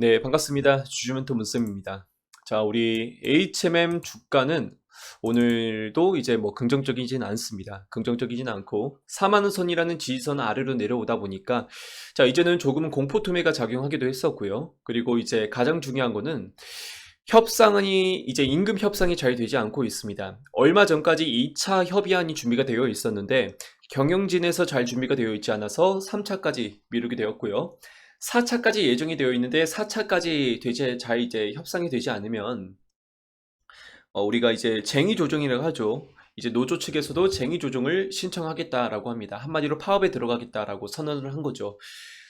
네, 반갑습니다. 주주멘토 문쌤입니다. 자, 우리 HMM 주가는 오늘도 이제 뭐 긍정적이진 않습니다. 긍정적이진 않고 4만원 선이라는 지지선 아래로 내려오다 보니까 자, 이제는 조금은 공포 투매가 작용하기도 했었고요. 그리고 이제 가장 중요한 거는 협상이 이제 임금 협상이 잘 되지 않고 있습니다. 얼마 전까지 2차 협의안이 준비가 되어 있었는데 경영진에서 잘 준비가 되어 있지 않아서 3차까지 미루게 되었고요. 4차까지 예정이 되어 있는데 4차까지 되지 잘 이제 협상이 되지 않으면 어, 우리가 이제 쟁의 조정이라고 하죠. 이제 노조 측에서도 쟁의 조정을 신청하겠다라고 합니다. 한마디로 파업에 들어가겠다라고 선언을 한 거죠.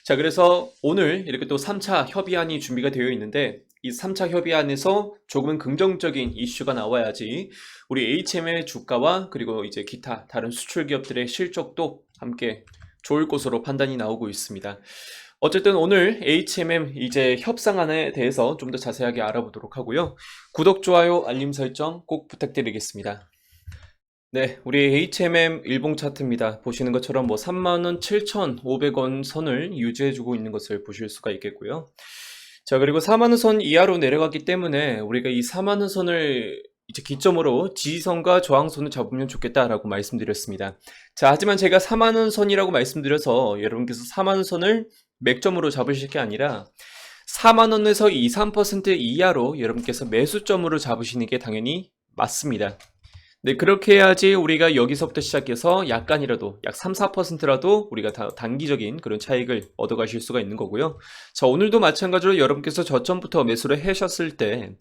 자, 그래서 오늘 이렇게 또 3차 협의안이 준비가 되어 있는데 이 3차 협의안에서 조금은 긍정적인 이슈가 나와야지 우리 HM의 주가와 그리고 이제 기타 다른 수출 기업들의 실적도 함께 좋을 것으로 판단이 나오고 있습니다. 어쨌든 오늘 HMM 이제 협상안에 대해서 좀 더 자세하게 알아보도록 하고요. 구독, 좋아요, 알림 설정 꼭 부탁드리겠습니다. 네, 우리 HMM 일봉 차트입니다. 보시는 것처럼 뭐 3만원 7,500원 선을 유지해주고 있는 것을 보실 수가 있겠고요. 자, 그리고 4만원 선 이하로 내려갔기 때문에 우리가 이 4만원 선을 이제 기점으로 지지선과 저항선을 잡으면 좋겠다라고 말씀드렸습니다. 자, 하지만 제가 4만원 선이라고 말씀드려서 여러분께서 4만원 선을 맥점으로 잡으실 게 아니라 4만원에서 2, 3% 이하로 여러분께서 매수점으로 잡으시는 게 당연히 맞습니다. 네, 그렇게 해야지 우리가 여기서부터 시작해서 약간이라도 약 3, 4%라도 우리가 다 단기적인 그런 차익을 얻어가실 수가 있는 거고요. 자, 오늘도 마찬가지로 여러분께서 저점부터 매수를 하셨을 때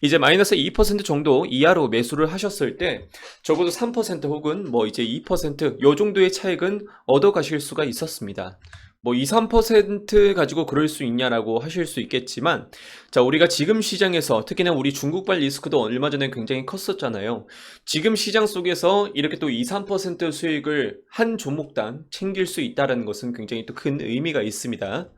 이제 마이너스 2% 정도 이하로 매수를 하셨을 때 적어도 3% 혹은 뭐 이제 2%요 정도의 차익은 얻어가실 수가 있었습니다. 뭐 2, 3% 가지고 그럴 수 있냐라고 하실 수 있겠지만 자 우리가 지금 시장에서 특히나 우리 중국발 리스크도 얼마 전에 굉장히 컸었잖아요. 지금 시장 속에서 이렇게 또 2, 3% 수익을 한 종목당 챙길 수 있다는 것은 굉장히 또 큰 의미가 있습니다.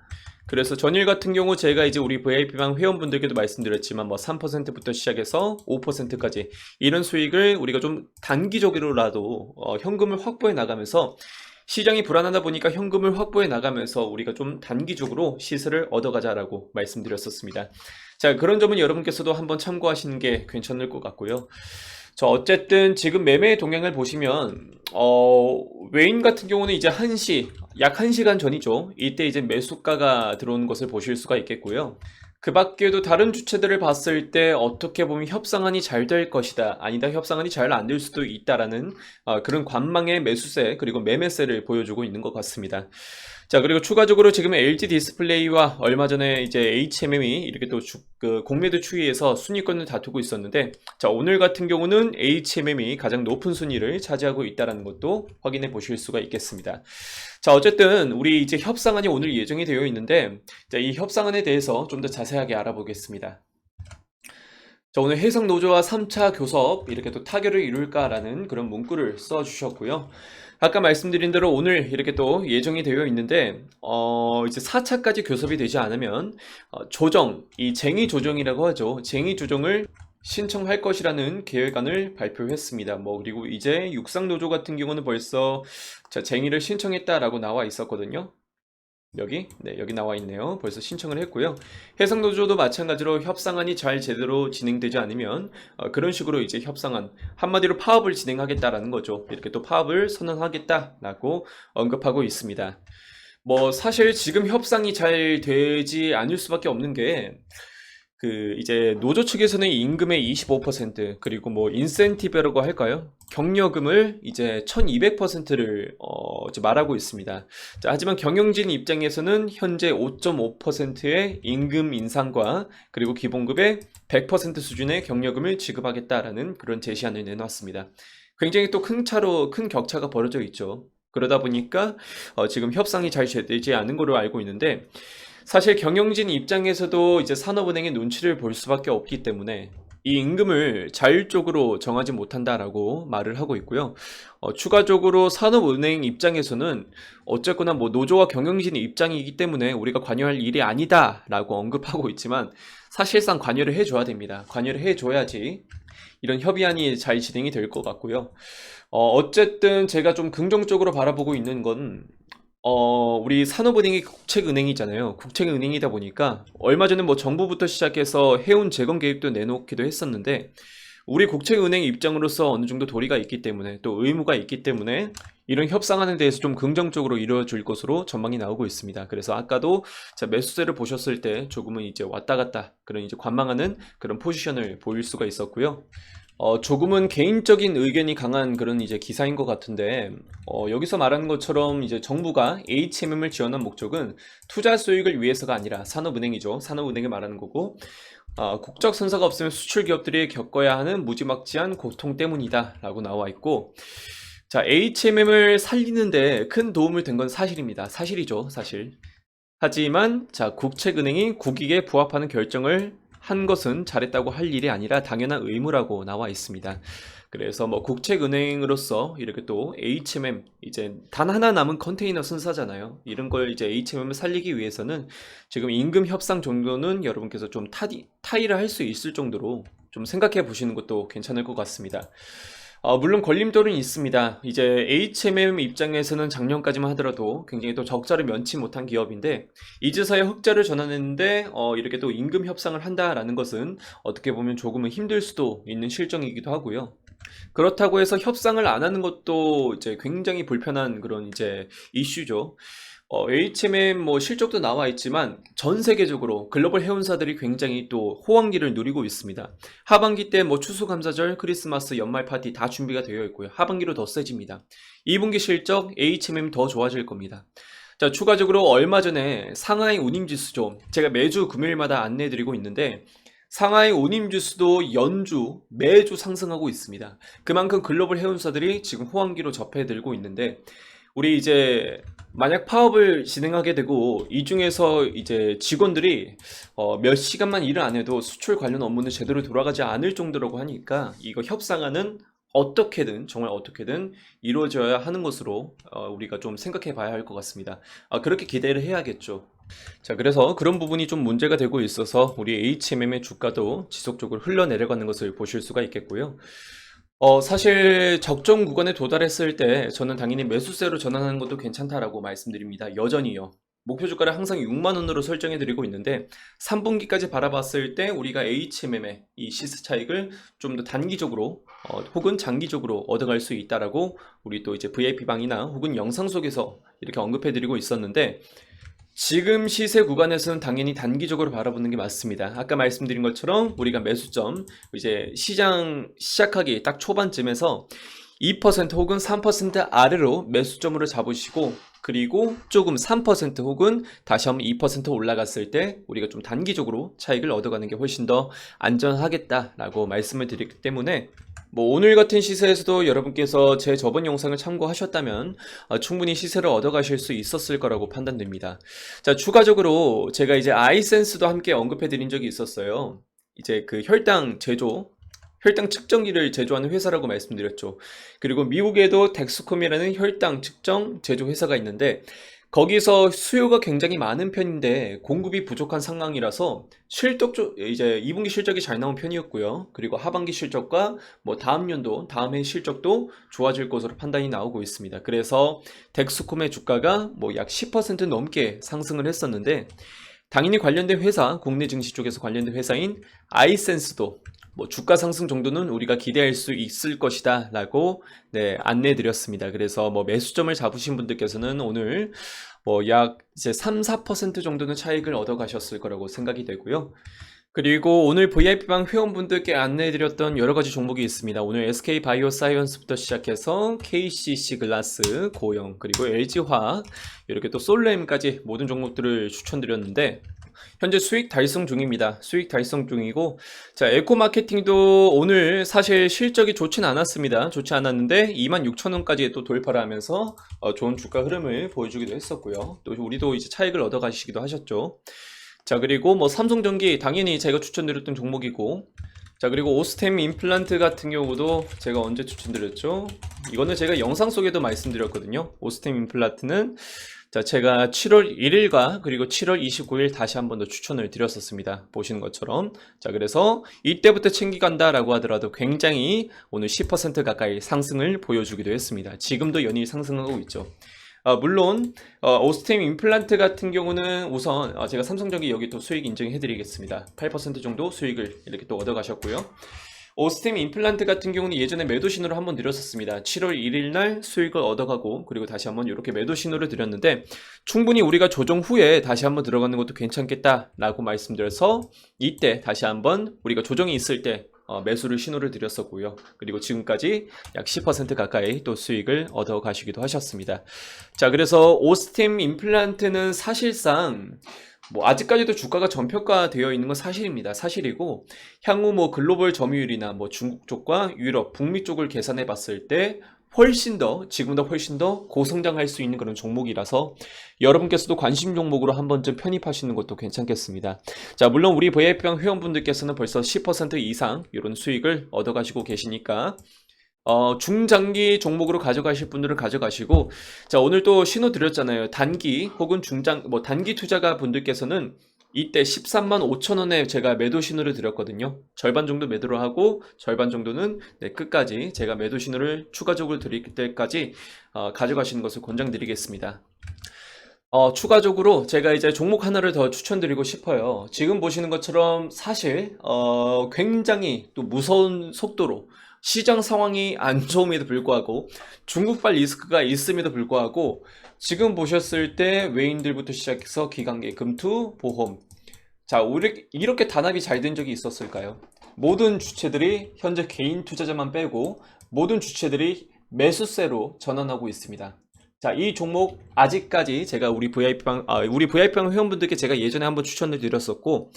그래서 전일 같은 경우 제가 이제 우리 VIP방 회원분들께도 말씀드렸지만 뭐 3%부터 시작해서 5%까지 이런 수익을 우리가 좀 단기적으로라도 어, 현금을 확보해 나가면서 시장이 불안하다 보니까 현금을 확보해 나가면서 우리가 좀 단기적으로 시세를 얻어가자라고 말씀드렸었습니다. 자, 그런 점은 여러분께서도 한번 참고하시는 게 괜찮을 것 같고요. 자, 어쨌든 지금 매매 동향을 보시면, 어, 외인 같은 경우는 이제 1시, 약 1시간 전이죠. 이때 이제 매수가가 들어오는 것을 보실 수가 있겠고요. 그 밖에도 다른 주체들을 봤을 때 어떻게 보면 협상안이 잘 될 것이다. 아니다. 협상안이 잘 안 될 수도 있다라는 어, 그런 관망의 매수세 그리고 매매세를 보여주고 있는 것 같습니다. 자, 그리고 추가적으로 지금 LG 디스플레이와 얼마 전에 이제 HMM이 이렇게 또 주, 그 공매도 추이에서 순위권을 다투고 있었는데, 자, 오늘 같은 경우는 HMM이 가장 높은 순위를 차지하고 있다는 것도 확인해 보실 수가 있겠습니다. 자, 어쨌든 우리 이제 협상안이 오늘 예정이 되어 있는데, 자, 이 협상안에 대해서 좀 더 자세하게 알아보겠습니다. 자, 오늘 해상노조와 3차 교섭 이렇게 또 타결을 이룰까라는 그런 문구를 써주셨고요. 아까 말씀드린 대로 오늘 이렇게 또 예정이 되어 있는데 어 이제 4차까지 교섭이 되지 않으면 어 조정, 이 쟁의 조정이라고 하죠. 쟁의 조정을 신청할 것이라는 계획안을 발표했습니다. 뭐 그리고 이제 육상노조 같은 경우는 벌써 자, 쟁의를 신청했다라고 나와 있었거든요. 여기 네 여기 나와 있네요. 벌써 신청을 했고요. 해상노조도 마찬가지로 협상안이 잘 제대로 진행되지 않으면 어, 그런 식으로 이제 협상안 한마디로 파업을 진행하겠다라는 거죠. 이렇게 또 파업을 선언하겠다라고 언급하고 있습니다. 뭐 사실 지금 협상이 잘 되지 않을 수밖에 없는 게 그 이제 노조 측에서는 임금의 25% 그리고 뭐 인센티브라고 할까요? 경력금을 이제 1200%를 어 이제 말하고 있습니다. 자, 하지만 경영진 입장에서는 현재 5.5%의 임금 인상과 그리고 기본급의 100% 수준의 경력금을 지급하겠다라는 그런 제시안을 내놨습니다. 굉장히 또 큰 차로 큰 격차가 벌어져 있죠. 그러다 보니까 어 지금 협상이 잘 되지 않은 걸로 알고 있는데 사실 경영진 입장에서도 이제 산업은행의 눈치를 볼 수밖에 없기 때문에 이 임금을 자율적으로 정하지 못한다라고 말을 하고 있고요. 어, 추가적으로 산업은행 입장에서는 어쨌거나 뭐 노조와 경영진의 입장이기 때문에 우리가 관여할 일이 아니다라고 언급하고 있지만 사실상 관여를 해줘야 됩니다. 관여를 해줘야지 이런 협의안이 잘 진행이 될 것 같고요. 어, 어쨌든 제가 좀 긍정적으로 바라보고 있는 건 어, 우리 산업은행이 국책은행이잖아요. 국책은행이다 보니까 얼마 전에 뭐 정부부터 시작해서 해운 재건 계획도 내놓기도 했었는데 우리 국책은행 입장으로서 어느 정도 도리가 있기 때문에 또 의무가 있기 때문에 이런 협상안에 대해서 좀 긍정적으로 이루어질 것으로 전망이 나오고 있습니다. 그래서 아까도 자, 매수세를 보셨을 때 조금은 이제 왔다 갔다 그런 이제 관망하는 그런 포지션을 보일 수가 있었고요. 어, 조금은 개인적인 의견이 강한 그런 이제 기사인 것 같은데, 어, 여기서 말하는 것처럼 이제 정부가 HMM을 지원한 목적은 투자 수익을 위해서가 아니라 산업은행이죠. 산업은행을 말하는 거고, 아, 국적 선사가 없으면 수출 기업들이 겪어야 하는 무지막지한 고통 때문이다 라고 나와 있고, 자, HMM을 살리는데 큰 도움을 된 건 사실입니다. 사실이죠, 사실. 하지만, 자, 국책은행이 국익에 부합하는 결정을 한 것은 잘했다고 할 일이 아니라 당연한 의무라고 나와 있습니다. 그래서 뭐 국책은행으로서 이렇게 또 HMM 이제 단 하나 남은 컨테이너 순사잖아요. 이런 걸 이제 HMM을 살리기 위해서는 지금 임금 협상 정도는 여러분께서 좀 타디, 타이를 할 수 있을 정도로 좀 생각해 보시는 것도 괜찮을 것 같습니다. 어, 물론 걸림돌은 있습니다. 이제 HMM 입장에서는 작년까지만 하더라도 굉장히 또 적자를 면치 못한 기업인데 이제서야 흑자를 전환했는데 어, 이렇게 또 임금 협상을 한다라는 것은 어떻게 보면 조금은 힘들 수도 있는 실정이기도 하고요. 그렇다고 해서 협상을 안 하는 것도 이제 굉장히 불편한 그런 이제 이슈죠. 어, HMM 뭐 실적도 나와 있지만 전 세계적으로 글로벌 해운사들이 굉장히 또 호황기를 누리고 있습니다. 하반기 때 뭐 추수감사절, 크리스마스, 연말 파티 다 준비가 되어 있고요. 하반기로 더 세집니다. 2분기 실적 HMM 더 좋아질 겁니다. 자, 추가적으로 얼마 전에 상하이 운임지수죠. 제가 매주 금요일마다 안내해드리고 있는데 상하이 운임지수도 연주 매주 상승하고 있습니다. 그만큼 글로벌 해운사들이 지금 호황기로 접해들고 있는데 우리 이제 만약 파업을 진행하게 되고 이 중에서 이제 직원들이 어, 몇 시간만 일을 안 해도 수출 관련 업무는 제대로 돌아가지 않을 정도라고 하니까 이거 협상안은 어떻게든 정말 어떻게든 이루어져야 하는 것으로 어, 우리가 좀 생각해 봐야 할 것 같습니다. 아, 그렇게 기대를 해야겠죠. 자, 그래서 그런 부분이 좀 문제가 되고 있어서 우리 HMM의 주가도 지속적으로 흘러내려가는 것을 보실 수가 있겠고요. 어, 사실 적정 구간에 도달했을 때 저는 당연히 매수세로 전환하는 것도 괜찮다라고 말씀드립니다. 여전히요. 목표 주가를 항상 6만 원으로 설정해 드리고 있는데 3분기까지 바라봤을 때 우리가 HMM의 이 시스 차익을 좀 더 단기적으로 어, 혹은 장기적으로 얻어갈 수 있다라고 우리 또 이제 VIP 방이나 혹은 영상 속에서 이렇게 언급해 드리고 있었는데 지금 시세 구간에서는 당연히 단기적으로 바라보는 게 맞습니다. 아까 말씀드린 것처럼 우리가 매수점 이제 시장 시작하기 딱 초반쯤에서 2% 혹은 3% 아래로 매수점으로 잡으시고 그리고 조금 3% 혹은 다시 한번 2% 올라갔을 때 우리가 좀 단기적으로 차익을 얻어가는 게 훨씬 더 안전하겠다라고 말씀을 드렸기 때문에 뭐 오늘 같은 시세에서도 여러분께서 제 저번 영상을 참고하셨다면 어, 충분히 시세를 얻어가실 수 있었을 거라고 판단됩니다. 자, 추가적으로 제가 이제 아이센스도 함께 언급해 드린 적이 있었어요. 이제 그 혈당 제조 혈당 측정기를 제조하는 회사라고 말씀드렸죠. 그리고 미국에도 덱스콤이라는 혈당 측정 제조 회사가 있는데 거기서 수요가 굉장히 많은 편인데 공급이 부족한 상황이라서 실적 쪽 이제 2분기 실적이 잘 나온 편이었고요. 그리고 하반기 실적과 뭐 다음 연도, 다음 해 실적도 좋아질 것으로 판단이 나오고 있습니다. 그래서 덱스콤의 주가가 뭐 약 10% 넘게 상승을 했었는데 당연히 관련된 회사, 국내 증시 쪽에서 관련된 회사인 아이센스도 뭐 주가 상승 정도는 우리가 기대할 수 있을 것이다 라고 네, 안내해 드렸습니다. 그래서 뭐 매수점을 잡으신 분들께서는 오늘 뭐 약 이제 3, 4% 정도는 차익을 얻어 가셨을 거라고 생각이 되고요. 그리고 오늘 VIP방 회원분들께 안내해드렸던 여러 가지 종목이 있습니다. 오늘 SK 바이오 사이언스부터 시작해서 KCC 글라스, 고영, 그리고 LG화학, 이렇게 또 솔레임까지 모든 종목들을 추천드렸는데, 현재 수익 달성 중입니다. 수익 달성 중이고, 자, 에코 마케팅도 오늘 사실 실적이 좋진 않았습니다. 좋지 않았는데, 26,000원까지 또 돌파를 하면서 어, 좋은 주가 흐름을 보여주기도 했었고요. 또 우리도 이제 차익을 얻어 가시기도 하셨죠. 자, 그리고 뭐 삼성전기 당연히 제가 추천드렸던 종목이고, 자, 그리고 오스템 임플란트 같은 경우도 제가 언제 추천드렸죠? 이거는 제가 영상 속에도 말씀드렸거든요. 오스템 임플란트는 자, 제가 7월 1일과 그리고 7월 29일 다시 한 번 더 추천을 드렸었습니다. 보시는 것처럼. 자, 그래서 이때부터 챙기간다 라고 하더라도 굉장히 오늘 10% 가까이 상승을 보여주기도 했습니다. 지금도 연일 상승하고 있죠. 어, 물론 어, 오스템 임플란트 같은 경우는 우선 어, 제가 삼성전기 여기 또 수익 인증해 드리겠습니다. 8% 정도 수익을 이렇게 또 얻어 가셨고요. 오스템 임플란트 같은 경우는 예전에 매도 신호를 한번 드렸었습니다. 7월 1일 날 수익을 얻어가고 그리고 다시 한번 이렇게 매도 신호를 드렸는데 충분히 우리가 조정 후에 다시 한번 들어가는 것도 괜찮겠다라고 말씀드려서 이때 다시 한번 우리가 조정이 있을 때 어, 매수를 신호를 드렸었고요. 그리고 지금까지 약 10% 가까이 또 수익을 얻어 가시기도 하셨습니다. 자, 그래서 오스템 임플란트는 사실상 뭐 아직까지도 주가가 전평가되어 있는 건 사실입니다. 사실이고 향후 뭐 글로벌 점유율이나 뭐 중국 쪽과 유럽, 북미 쪽을 계산해 봤을 때 훨씬 더 지금보다 훨씬 더 고성장할 수 있는 그런 종목이라서 여러분께서도 관심 종목으로 한 번쯤 편입하시는 것도 괜찮겠습니다. 자, 물론 우리 VIP방 회원분들께서는 벌써 10% 이상 이런 수익을 얻어가시고 계시니까 어, 중장기 종목으로 가져가실 분들은 가져가시고, 자, 오늘 또 신호 드렸잖아요. 단기 혹은 중장, 뭐 단기 투자가 분들께서는 이때 13만 5천 원에 제가 매도 신호를 드렸거든요. 절반 정도 매도를 하고, 절반 정도는 네, 끝까지 제가 매도 신호를 추가적으로 드릴 때까지 어, 가져가시는 것을 권장드리겠습니다. 어, 추가적으로 제가 이제 종목 하나를 더 추천드리고 싶어요. 지금 보시는 것처럼 사실, 어, 굉장히 또 무서운 속도로 시장 상황이 안 좋음에도 불구하고 중국발 리스크가 있음에도 불구하고 지금 보셨을 때 외인들부터 시작해서 기관계, 금투, 보험. 자, 이렇게 단합이 잘 된 적이 있었을까요? 모든 주체들이 현재 개인 투자자만 빼고 모든 주체들이 매수세로 전환하고 있습니다. 자, 이 종목 아직까지 제가 우리 VIP방, 아, 우리 VIP방 회원분들께 제가 예전에 한번 추천을 드렸었고,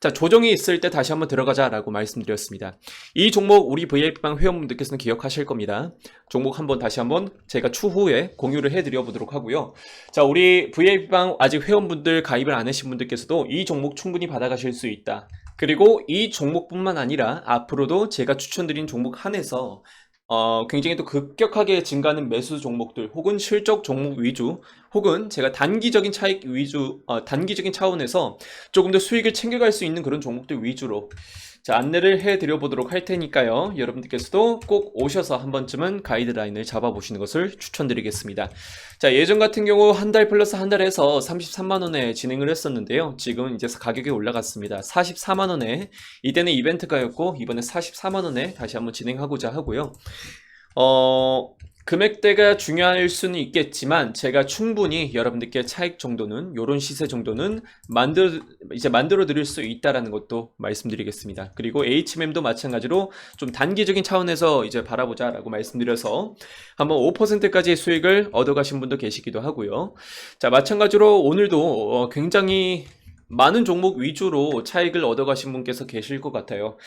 자, 조정이 있을 때 다시 한번 들어가자라고 말씀드렸습니다. 이 종목 우리 VIP방 회원분들께서는 기억하실 겁니다. 종목 한번 다시 한번 제가 추후에 공유를 해드려 보도록 하고요. 자, 우리 VIP방 아직 회원분들 가입을 안 하신 분들께서도 이 종목 충분히 받아가실 수 있다. 그리고 이 종목뿐만 아니라 앞으로도 제가 추천드린 종목 한해서 어, 굉장히 또 급격하게 증가하는 매수 종목들 혹은 실적 종목 위주 혹은 제가 단기적인 차익 위주 어, 단기적인 차원에서 조금 더 수익을 챙겨갈 수 있는 그런 종목들 위주로 자, 안내를 해드려 보도록 할 테니까요. 여러분들께서도 꼭 오셔서 한 번쯤은 가이드라인을 잡아보시는 것을 추천드리겠습니다. 자, 예전 같은 경우 한 달 플러스 한 달에서 33만원에 진행을 했었는데요. 지금 이제 가격이 올라갔습니다. 44만원에, 이때는 이벤트가였고, 이번에 44만원에 다시 한번 진행하고자 하고요. 어, 금액대가 중요할 수는 있겠지만 제가 충분히 여러분들께 차익 정도는 요런 시세 정도는 만들 이제 만들어 드릴 수 있다라는 것도 말씀드리겠습니다. 그리고 HMM도 마찬가지로 좀 단기적인 차원에서 이제 바라보자라고 말씀드려서 한번 5%까지 수익을 얻어 가신 분도 계시기도 하고요. 자, 마찬가지로 오늘도 어, 굉장히 많은 종목 위주로 차익을 얻어 가신 분께서 계실 것 같아요.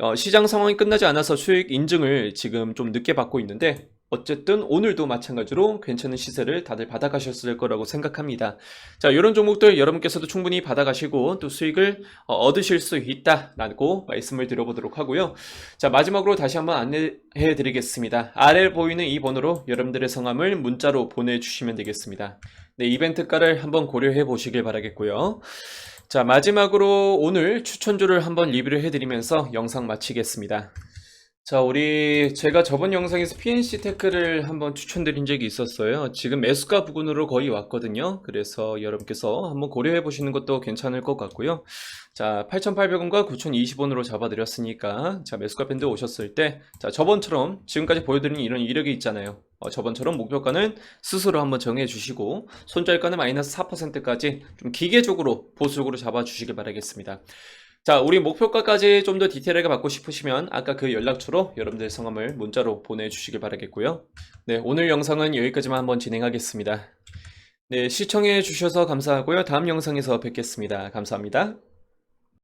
어, 시장 상황이 끝나지 않아서 수익 인증을 지금 좀 늦게 받고 있는데 어쨌든 오늘도 마찬가지로 괜찮은 시세를 다들 받아가셨을 거라고 생각합니다. 자, 이런 종목들 여러분께서도 충분히 받아가시고 또 수익을 어, 얻으실 수 있다라고 말씀을 드려보도록 하고요. 자, 마지막으로 다시 한번 안내해 드리겠습니다. 아래 보이는 이 번호로 여러분들의 성함을 문자로 보내주시면 되겠습니다. 네, 이벤트가를 한번 고려해 보시길 바라겠고요. 자, 마지막으로 오늘 추천주를 한번 리뷰를 해드리면서 영상 마치겠습니다. 자, 우리 제가 저번 영상에서 PNC 테크를 한번 추천드린 적이 있었어요. 지금 매수가 부근으로 거의 왔거든요. 그래서 여러분께서 한번 고려해 보시는 것도 괜찮을 것 같고요. 자, 8,800원과 9,020원으로 잡아드렸으니까 자, 매수가 밴드 오셨을 때 자, 저번처럼 지금까지 보여드린 이런 이력이 있잖아요. 어, 저번처럼 목표가는 스스로 한번 정해 주시고 손절가는 마이너스 4%까지 좀 기계적으로 보수적으로 잡아 주시길 바라겠습니다. 자, 우리 목표가까지 좀 더 디테일하게 받고 싶으시면 아까 그 연락처로 여러분들 성함을 문자로 보내주시길 바라겠고요. 네, 오늘 영상은 여기까지만 한번 진행하겠습니다. 네, 시청해 주셔서 감사하고요. 다음 영상에서 뵙겠습니다. 감사합니다.